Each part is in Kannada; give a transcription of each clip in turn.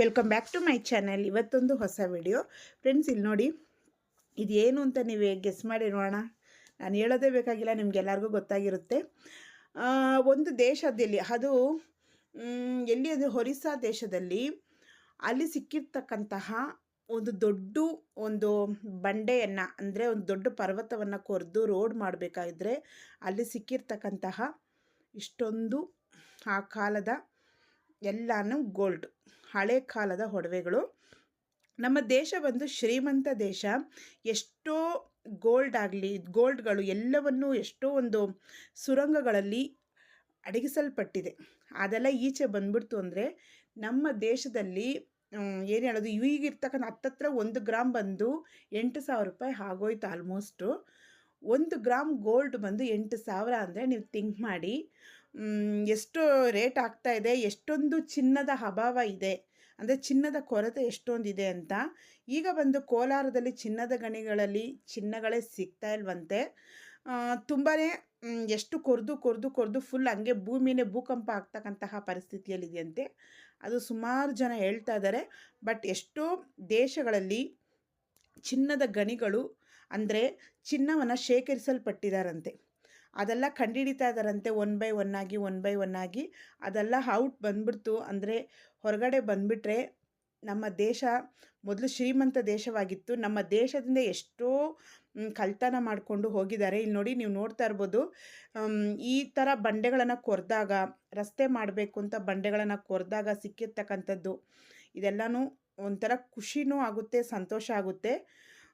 Welcome back to my channel ಇವತ್ತೊಂದು ಹೊಸ ವಿಡಿಯೋ ಫ್ರೆಂಡ್ಸ್ ಇಲ್ಲಿ ನೋಡಿ, ಇದೇನು ಅಂತ ನೀವೇ ಗೆಸ್ ಮಾಡಿ ನೋಡೋಣ ನಾನು ಹೇಳೋದೇ ಬೇಕಾಗಿಲ್ಲ, ನಿಮ್ಗೆಲ್ಲರಿಗೂ ಗೊತ್ತಾಗಿರುತ್ತೆ. ಒಂದು ದೇಶದಲ್ಲಿ, ಅದು ಎಲ್ಲಿ ಅಂದರೆ ಒರಿಸ್ಸಾ ದೇಶದಲ್ಲಿ ಅಲ್ಲಿ ಸಿಕ್ಕಿರ್ತಕ್ಕಂತಹ ಒಂದು ದೊಡ್ಡ ಒಂದು ಬಂಡೆಯನ್ನು, ಅಂದರೆ ಒಂದು ದೊಡ್ಡ ಪರ್ವತವನ್ನು ಕೊರೆದು ರೋಡ್ ಮಾಡಬೇಕಾದ್ರೆ ಅಲ್ಲಿ ಸಿಕ್ಕಿರ್ತಕ್ಕಂತಹ ಇಷ್ಟೊಂದು ಆ ಕಾಲದ ಎಲ್ಲನೂ ಗೋಲ್ಡ್. ಹಳೆ ಕಾಲದ ಒಡವೆಗಳು ನಮ್ಮ ದೇಶ ಬಂದು ಶ್ರೀಮಂತ ದೇಶ. ಎಷ್ಟೋ ಗೋಲ್ಡ್ ಆಗಲಿ, ಗೋಲ್ಡ್ಗಳು ಎಲ್ಲವನ್ನೂ ಎಷ್ಟೋ ಒಂದು ಸುರಂಗಗಳಲ್ಲಿ ಅಡಗಿಸಲ್ಪಟ್ಟಿದೆ. ಅದೆಲ್ಲ ಈಚೆ ಬಂದ್ಬಿಡ್ತು ಅಂದರೆ ನಮ್ಮ ದೇಶದಲ್ಲಿ ಏನು ಹೇಳೋದು ಈಗಿರ್ತಕ್ಕಂಥ ಹತ್ತತ್ರ ಒಂದು ಗ್ರಾಮ್ ಬಂದು ಎಂಟು ಸಾವಿರ ರೂಪಾಯಿ ಆಗೋಯ್ತು ಆಲ್ಮೋಸ್ಟು ಒಂದು ಗ್ರಾಮ್ ಗೋಲ್ಡ್ ಬಂದು ಎಂಟು ಸಾವಿರ ಅಂದರೆ ನೀವು ಥಿಂಕ್ ಮಾಡಿ. ಎಷ್ಟು ರೇಟ್ ಆಗ್ತಾ ಇದೆ, ಎಷ್ಟೊಂದು ಚಿನ್ನದ ಅಭಾವ ಇದೆ. ಅಂದರೆ ಚಿನ್ನದ ಕೊರತೆ ಎಷ್ಟೊಂದಿದೆ ಅಂತ. ಈಗ ಬಂದು ಕೋಲಾರದಲ್ಲಿ ಚಿನ್ನದ ಗಣಿಗಳಲ್ಲಿ ಚಿನ್ನಗಳೇ ಸಿಗ್ತಾ ಇಲ್ವಂತೆ. ತುಂಬಾ ಎಷ್ಟು ಕೊರೆದು ಕೊರೆದು ಕೊರೆದು ಫುಲ್ ಹಂಗೆ ಭೂಮಿನೇ ಭೂಕಂಪ ಆಗ್ತಕ್ಕಂತಹ ಪರಿಸ್ಥಿತಿಯಲ್ಲಿದೆಯಂತೆ. ಅದು ಸುಮಾರು ಜನ ಹೇಳ್ತಾ ಇದ್ದಾರೆ ಬಟ್ ಎಷ್ಟೋ ದೇಶಗಳಲ್ಲಿ ಚಿನ್ನದ ಗಣಿಗಳು ಅಂದರೆ ಚಿನ್ನವನ್ನು ಶೇಖರಿಸಲ್ಪಟ್ಟಿದ್ದಾರಂತೆ ಅದೆಲ್ಲ ಕಂಡುಹಿಡಿತಾ ಇದ್ದಾರಂತೆ ಒನ್ ಬೈ ಒನ್ ಆಗಿ, ಒನ್ ಬೈ ಒನ್ ಆಗಿ. ಅದೆಲ್ಲ ಔಟ್ ಬಂದ್ಬಿಡ್ತು. ಅಂದರೆ ಹೊರಗಡೆ ಬಂದುಬಿಟ್ರೆ ನಮ್ಮ ದೇಶ ಮೊದಲು ಶ್ರೀಮಂತ ದೇಶವಾಗಿತ್ತು. ನಮ್ಮ ದೇಶದಿಂದ ಎಷ್ಟೋ ಕಲ್ತನ ಮಾಡಿಕೊಂಡು ಹೋಗಿದ್ದಾರೆ. ಇಲ್ಲಿ ನೋಡಿ ನೀವು ನೋಡ್ತಾ ಇರ್ಬೋದು. ಈ ಥರ ಬಂಡೆಗಳನ್ನು ಕೊರೆದಾಗ, ರಸ್ತೆ ಮಾಡಬೇಕು ಅಂತ ಬಂಡೆಗಳನ್ನು ಕೊರೆದಾಗ ಸಿಕ್ಕಿರ್ತಕ್ಕಂಥದ್ದು, ಇದೆಲ್ಲನೂ ಒಂಥರ ಖುಷಿನೂ ಆಗುತ್ತೆ, ಸಂತೋಷ ಆಗುತ್ತೆ.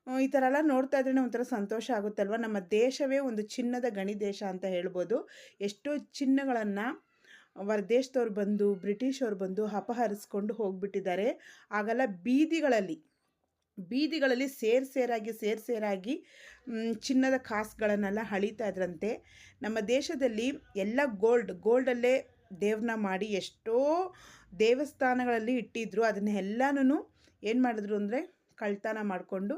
ಈ ಥರ ಎಲ್ಲ ನೋಡ್ತಾ ಇದ್ರೇ ಒಂಥರ ಸಂತೋಷ ಆಗುತ್ತಲ್ವ? ನಮ್ಮ ದೇಶವೇ ಒಂದು ಚಿನ್ನದ ಗಣಿ ದೇಶ ಅಂತ ಹೇಳ್ಬೋದು. ಎಷ್ಟೋ ಚಿನ್ನಗಳನ್ನು ಹೊರದೇಶದವ್ರು ಬಂದು, ಬ್ರಿಟಿಷವ್ರು ಬಂದು ಅಪಹರಿಸ್ಕೊಂಡು ಹೋಗ್ಬಿಟ್ಟಿದ್ದಾರೆ. ಆಗೆಲ್ಲ ಬೀದಿಗಳಲ್ಲಿ ಬೀದಿಗಳಲ್ಲಿ ಸೇರ್ ಸೇರಾಗಿ ಸೇರ್ ಸೇರಾಗಿ ಚಿನ್ನದ ಕಾಸುಗಳನ್ನೆಲ್ಲ ಹಳಿತಾ ಇದ್ರಂತೆ. ನಮ್ಮ ದೇಶದಲ್ಲಿ ಎಲ್ಲ ಗೋಲ್ಡ್, ಗೋಲ್ಡಲ್ಲೇ ದೇವ್ರನ್ನ ಮಾಡಿ ಎಷ್ಟೋ ದೇವಸ್ಥಾನಗಳಲ್ಲಿ ಇಟ್ಟಿದ್ರು. ಅದನ್ನೆಲ್ಲನೂ ಏನು ಮಾಡಿದ್ರು ಅಂದರೆ ಕಳ್ತನ ಮಾಡಿಕೊಂಡು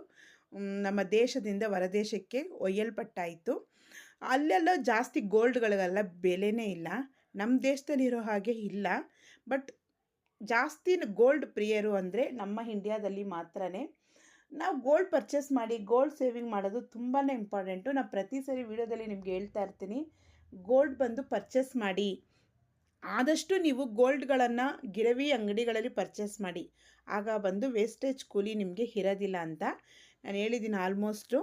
ನಮ್ಮ ದೇಶದಿಂದ ಹೊರದೇಶಕ್ಕೆ ಒಯ್ಯಲ್ಪಟ್ಟಾಯಿತು. ಅಲ್ಲೆಲ್ಲ ಜಾಸ್ತಿ ಗೋಲ್ಡ್ಗಳಿಗೆಲ್ಲ ಬೆಲೆನೇ ಇಲ್ಲ. ನಮ್ಮ ದೇಶದಲ್ಲಿರೋ ಹಾಗೆ ಇಲ್ಲ. ಬಟ್ ಜಾಸ್ತಿ ಗೋಲ್ಡ್ ಪ್ರಿಯರು ಅಂದರೆ ನಮ್ಮ ಇಂಡಿಯಾದಲ್ಲಿ ಮಾತ್ರನೇ. ನಾವು ಗೋಲ್ಡ್ ಪರ್ಚೇಸ್ ಮಾಡಿ, ಗೋಲ್ಡ್ ಸೇವಿಂಗ್ ಮಾಡೋದು ತುಂಬಾ ಇಂಪಾರ್ಟೆಂಟು. ನಾನು ಪ್ರತಿ ಸರಿ ವಿಡಿಯೋದಲ್ಲಿ ನಿಮ್ಗೆ ಹೇಳ್ತಾ ಇರ್ತೀನಿ, ಗೋಲ್ಡ್ ಬಂದು ಪರ್ಚೇಸ್ ಮಾಡಿ. ಆದಷ್ಟು ನೀವು ಗೋಲ್ಡ್ಗಳನ್ನು ಗಿರವಿ ಅಂಗಡಿಗಳಲ್ಲಿ ಪರ್ಚೇಸ್ ಮಾಡಿ. ಆಗ ಬಂದು ವೇಸ್ಟೇಜ್ ಕೂಲಿ ನಿಮಗೆ ಇರೋದಿಲ್ಲ ಅಂತ. ನಾನು ಹೇಳಿದ್ದೀನಿ ಆಲ್ಮೋಸ್ಟು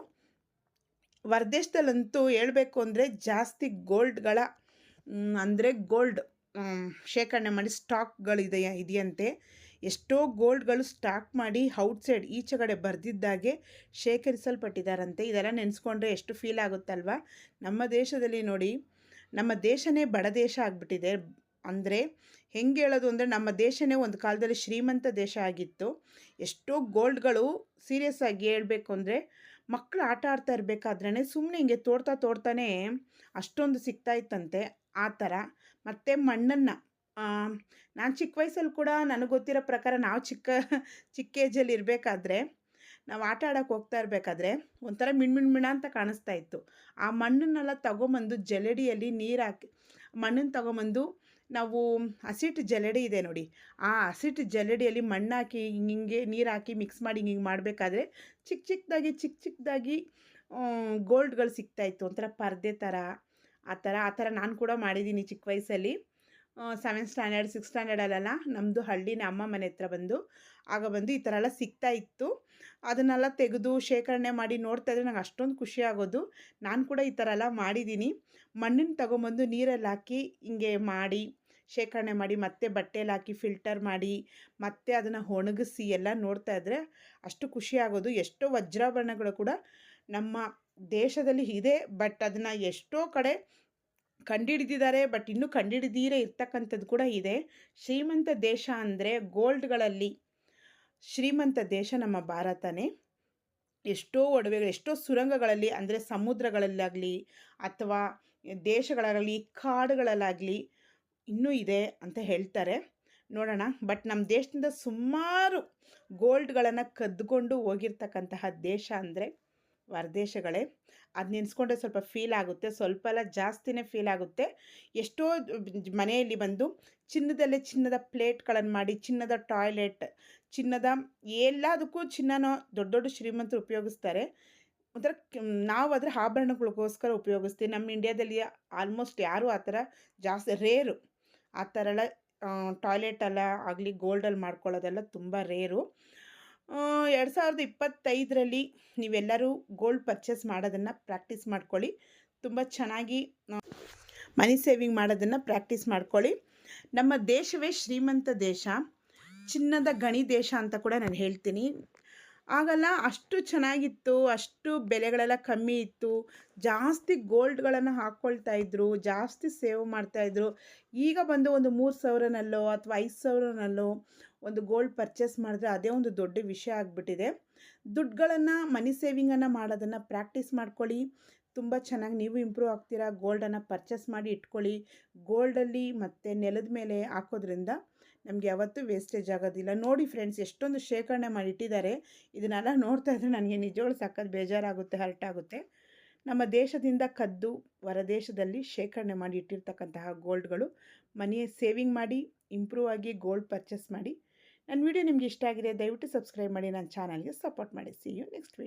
ಹೊರದೇಶದಲ್ಲಂತೂ ಹೇಳಬೇಕು ಅಂದರೆ ಜಾಸ್ತಿ ಗೋಲ್ಡ್ಗಳ ಅಂದರೆ ಗೋಲ್ಡ್ ಶೇಖರಣೆ ಮಾಡಿ ಸ್ಟಾಕ್ಗಳಿದೆಯಾ ಇದೆಯಂತೆ. ಎಷ್ಟೋ ಗೋಲ್ಡ್ಗಳು ಸ್ಟಾಕ್ ಮಾಡಿ ಔಟ್ಸೈಡ್ ಈಚೆ ಕಡೆ ಬರೆದಿದ್ದಾಗೆ ಶೇಖರಿಸಲ್ಪಟ್ಟಿದ್ದಾರಂತೆ. ಇದೆಲ್ಲ ನೆನೆಸ್ಕೊಂಡ್ರೆ ಎಷ್ಟು ಫೀಲ್ ಆಗುತ್ತಲ್ವ? ನಮ್ಮ ದೇಶದಲ್ಲಿ ನೋಡಿ, ನಮ್ಮ ದೇಶನೇ ಬಡ ದೇಶ ಆಗಿಬಿಟ್ಟಿದೆ. ಅಂದರೆ ಹೆಂಗೆ ಹೇಳೋದು ಅಂದರೆ ನಮ್ಮ ದೇಶನೇ ಒಂದು ಕಾಲದಲ್ಲಿ ಶ್ರೀಮಂತ ದೇಶ ಆಗಿತ್ತು. ಎಷ್ಟೋ ಗೋಲ್ಡ್ಗಳು ಸೀರಿಯಸ್ ಆಗಿ ಹೇಳಬೇಕು ಅಂದರೆ ಮಕ್ಕಳು ಆಟ ಆಡ್ತಾ ಇರಬೇಕಾದ್ರೇ ಸುಮ್ಮನೆ ಹಿಂಗೆ ತೋಡ್ತಾ ತೋಡ್ತಾನೆ ಅಷ್ಟೊಂದು ಸಿಗ್ತಾ ಇತ್ತಂತೆ ಆ ಥರ. ಮತ್ತು ಮಣ್ಣನ್ನು ನಾನು ಚಿಕ್ಕ ವಯಸ್ಸಲ್ಲಿ ಕೂಡ ನನಗೆ ಗೊತ್ತಿರೋ ಪ್ರಕಾರ ನಾವು ಚಿಕ್ಕ ಚಿಕ್ಕ ಏಜಲ್ಲಿ ಇರಬೇಕಾದ್ರೆ ನಾವು ಆಟ ಆಡೋಕ್ಕೆ ಹೋಗ್ತಾ ಇರಬೇಕಾದ್ರೆ ಒಂಥರ ಮಿಣ್ ಮಿಣ್ ಮಿಣ ಅಂತ ಕಾಣಿಸ್ತಾ ಇತ್ತು. ಆ ಮಣ್ಣನ್ನೆಲ್ಲ ತಗೊಂಬಂದು ಜಲಡಿಯಲ್ಲಿ ನೀರು ಹಾಕಿ ಮಣ್ಣನ್ನು ತಗೊಂಬಂದು ನಾವು ಹಸಿಟ್ಟು ಜಲಡಿ ಇದೆ ನೋಡಿ. ಆ ಹಸಿಟ್ಟು ಜಲಡಿಯಲ್ಲಿ ಮಣ್ಣು ಹಾಕಿ ಹಿಂಗೆ ನೀರು ಹಾಕಿ ಮಿಕ್ಸ್ ಮಾಡಿ ಹಿಂಗೆ ಮಾಡಬೇಕಾದ್ರೆ ಚಿಕ್ಕ ಚಿಕ್ಕದಾಗಿ ಚಿಕ್ಕ ಚಿಕ್ಕದಾಗಿ ಗೋಲ್ಡ್ಗಳು ಸಿಗ್ತಾಯಿತ್ತು ಒಂಥರ ಪರ್ದೆ ಥರ ಆ ಥರ ಆ ಥರ ನಾನು ಕೂಡ ಮಾಡಿದ್ದೀನಿ ಚಿಕ್ಕ ವಯಸ್ಸಲ್ಲಿ. ಸೆವೆಂತ್ ಸ್ಟ್ಯಾಂಡರ್ಡ್ ಸಿಕ್ಸ್ ಸ್ಟ್ಯಾಂಡರ್ಡಲ್ಲೆಲ್ಲ ನಮ್ಮದು ಹಳ್ಳಿನ ಅಮ್ಮ ಮನೆ ಹತ್ರ ಬಂದು. ಆಗ ಬಂದು ಈ ಥರ ಎಲ್ಲ ಸಿಗ್ತಾ ಇತ್ತು. ಅದನ್ನೆಲ್ಲ ತೆಗೆದು ಶೇಖರಣೆ ಮಾಡಿ ನೋಡ್ತಾ ಇದ್ರೆ ನಂಗೆ ಅಷ್ಟೊಂದು ಖುಷಿ ಆಗೋದು. ನಾನು ಕೂಡ ಈ ಥರ ಎಲ್ಲ ಮಾಡಿದ್ದೀನಿ. ಮಣ್ಣನ್ನು ತಗೊಂಬಂದು ನೀರಲ್ಲಿ ಹಾಕಿ ಹಿಂಗೆ ಮಾಡಿ ಶೇಖರಣೆ ಮಾಡಿ ಮತ್ತೆ ಬಟ್ಟೆಯಲ್ಲಿ ಹಾಕಿ ಫಿಲ್ಟರ್ ಮಾಡಿ ಮತ್ತೆ ಅದನ್ನು ಒಣಗಿಸಿ ಎಲ್ಲ ನೋಡ್ತಾ ಇದ್ದರೆ ಅಷ್ಟು ಖುಷಿ ಆಗೋದು. ಎಷ್ಟೋ ವಜ್ರಾಭರಣಗಳು ಕೂಡ ನಮ್ಮ ದೇಶದಲ್ಲಿ ಇದೆ ಬಟ್ ಅದನ್ನು ಎಷ್ಟೋ ಕಡೆ ಕಂಡುಹಿಡಿದಿದ್ದಾರೆ ಬಟ್ ಇನ್ನೂ ಕಂಡುಹಿಡಿದೀರೇ ಇರ್ತಕ್ಕಂಥದ್ದು ಕೂಡ ಇದೆ. ಶ್ರೀಮಂತ ದೇಶ ಅಂದರೆ ಗೋಲ್ಡ್ಗಳಲ್ಲಿ ಶ್ರೀಮಂತ ದೇಶ ನಮ್ಮ ಭಾರತನೇ. ಎಷ್ಟೋ ಒಡವೆಗಳು, ಎಷ್ಟೋ ಸುರಂಗಗಳಲ್ಲಿ ಅಂದರೆ ಸಮುದ್ರಗಳಲ್ಲಾಗಲಿ ಅಥವಾ ದೇಶಗಳಾಗಲಿ, ಕಾಡುಗಳಲ್ಲಾಗಲಿ ಇನ್ನೂ ಇದೆ ಅಂತ ಹೇಳ್ತಾರೆ. ನೋಡೋಣ. ಬಟ್ ನಮ್ಮ ದೇಶದಿಂದ ಸುಮಾರು ಗೋಲ್ಡ್ಗಳನ್ನು ಕದ್ದುಕೊಂಡು ಹೋಗಿರ್ತಕ್ಕಂತಹ ದೇಶ ಅಂದರೆ ಹೊರದೇಶಗಳೇ. ಅದು ನೆನೆಸ್ಕೊಂಡ್ರೆ ಸ್ವಲ್ಪ ಫೀಲ್ ಆಗುತ್ತೆ. ಸ್ವಲ್ಪ ಎಲ್ಲ ಜಾಸ್ತಿನೇ ಫೀಲ್ ಆಗುತ್ತೆ. ಎಷ್ಟೋ ಮನೆಯಲ್ಲಿ ಬಂದು ಚಿನ್ನದಲ್ಲೇ ಚಿನ್ನದ ಪ್ಲೇಟ್ಗಳನ್ನು ಮಾಡಿ, ಚಿನ್ನದ ಟಾಯ್ಲೆಟ್, ಚಿನ್ನದ ಎಲ್ಲದಕ್ಕೂ ಚಿನ್ನನ ದೊಡ್ಡ ದೊಡ್ಡ ಶ್ರೀಮಂತರು ಉಪಯೋಗಿಸ್ತಾರೆ. ಒಂಥರ ನಾವು ಅದರ ಆಭರಣಗಳಿಗೋಸ್ಕರ ಉಪಯೋಗಿಸ್ತೀವಿ. ನಮ್ಮ ಇಂಡಿಯಾದಲ್ಲಿ ಆಲ್ಮೋಸ್ಟ್ ಯಾರೂ ಆ ಥರ ಜಾಸ್ತಿ ರೇರು ಆ ಥರ ಎಲ್ಲ ಟಾಯ್ಲೆಟ್ ಎಲ್ಲ ಆಗಲಿ ಗೋಲ್ಡಲ್ಲಿ ಮಾಡ್ಕೊಳ್ಳೋದೆಲ್ಲ ತುಂಬ ರೇರು ಎರಡು ಸಾವಿರದ ಇಪ್ಪತ್ತೈದರಲ್ಲಿ ನೀವೆಲ್ಲರೂ ಗೋಲ್ಡ್ ಪರ್ಚೇಸ್ ಮಾಡೋದನ್ನು ಪ್ರಾಕ್ಟೀಸ್ ಮಾಡ್ಕೊಳ್ಳಿ. ತುಂಬ ಚೆನ್ನಾಗಿ ಮನಿ ಸೇವಿಂಗ್ ಮಾಡೋದನ್ನು ಪ್ರಾಕ್ಟೀಸ್ ಮಾಡ್ಕೊಳ್ಳಿ. ನಮ್ಮ ದೇಶವೇ ಶ್ರೀಮಂತ ದೇಶ. ಚಿನ್ನದ ಗಣಿ ದೇಶ ಅಂತ ಕೂಡ ನಾನು ಹೇಳ್ತೀನಿ. ಆಗಲ್ಲ, ಅಷ್ಟು ಚೆನ್ನಾಗಿತ್ತು, ಅಷ್ಟು ಬೆಲೆಗಳೆಲ್ಲ ಕಮ್ಮಿ ಇತ್ತು, ಜಾಸ್ತಿ ಗೋಲ್ಡ್ಗಳನ್ನು ಹಾಕ್ಕೊಳ್ತಾ ಇದ್ರು, ಜಾಸ್ತಿ ಸೇವ್ ಮಾಡ್ತಾಯಿದ್ರು ಈಗ ಬಂದು ಒಂದು ಮೂರು ಸಾವಿರನಲ್ಲೋ ಅಥವಾ ಐದು ಸಾವಿರನಲ್ಲೋ ಒಂದು ಗೋಲ್ಡ್ ಪರ್ಚೇಸ್ ಮಾಡಿದ್ರೆ ಅದೇ ಒಂದು ದೊಡ್ಡ ವಿಷಯ ಆಗಿಬಿಟ್ಟಿದೆ. ದುಡ್ಡುಗಳನ್ನು, ಮನಿ ಸೇವಿಂಗನ್ನು ಮಾಡೋದನ್ನು ಪ್ರಾಕ್ಟೀಸ್ ಮಾಡ್ಕೊಳ್ಳಿ. ತುಂಬ ಚೆನ್ನಾಗಿ ನೀವು ಇಂಪ್ರೂವ್ ಆಗ್ತೀರಾ, ಗೋಲ್ಡನ್ನು ಪರ್ಚೇಸ್ ಮಾಡಿ ಇಟ್ಕೊಳ್ಳಿ. ಗೋಲ್ಡಲ್ಲಿ ಮತ್ತು ನೆಲದ ಮೇಲೆ ಹಾಕೋದ್ರಿಂದ ನಮಗೆ ಯಾವತ್ತೂ ವೇಸ್ಟೇಜ್ ಆಗೋದಿಲ್ಲ. ನೋಡಿ ಫ್ರೆಂಡ್ಸ್ ಎಷ್ಟೊಂದು ಶೇಖರಣೆ ಮಾಡಿ ಇಟ್ಟಿದ್ದಾರೆ ಇದನ್ನೆಲ್ಲ ನೋಡ್ತಾ ಇದ್ರೆ ನನಗೆ ನಿಜವಳು ಸಕ್ಕದ ಬೇಜಾರಾಗುತ್ತೆ, ಹರ್ಟ್ ಆಗುತ್ತೆ. ನಮ್ಮ ದೇಶದಿಂದ ಕದ್ದು ಹೊರದೇಶದಲ್ಲಿ ಶೇಖರಣೆ ಮಾಡಿ ಇಟ್ಟಿರ್ತಕ್ಕಂತಹ ಗೋಲ್ಡ್ಗಳು ಮನೆಯ ಸೇವಿಂಗ್ ಮಾಡಿ ಇಂಪ್ರೂವ್ ಆಗಿ ಗೋಲ್ಡ್ ಪರ್ಚೇಸ್ ಮಾಡಿ. ನನ್ನ ವಿಡಿಯೋ ನಿಮಗೆ ಇಷ್ಟ ಆಗಿದೆ, ದಯವಿಟ್ಟು ಸಬ್ಸ್ಕ್ರೈಬ್ ಮಾಡಿ. ನನ್ನ ಚಾನಲ್ಗೆ ಸಪೋರ್ಟ್ ಮಾಡಿ. C you next video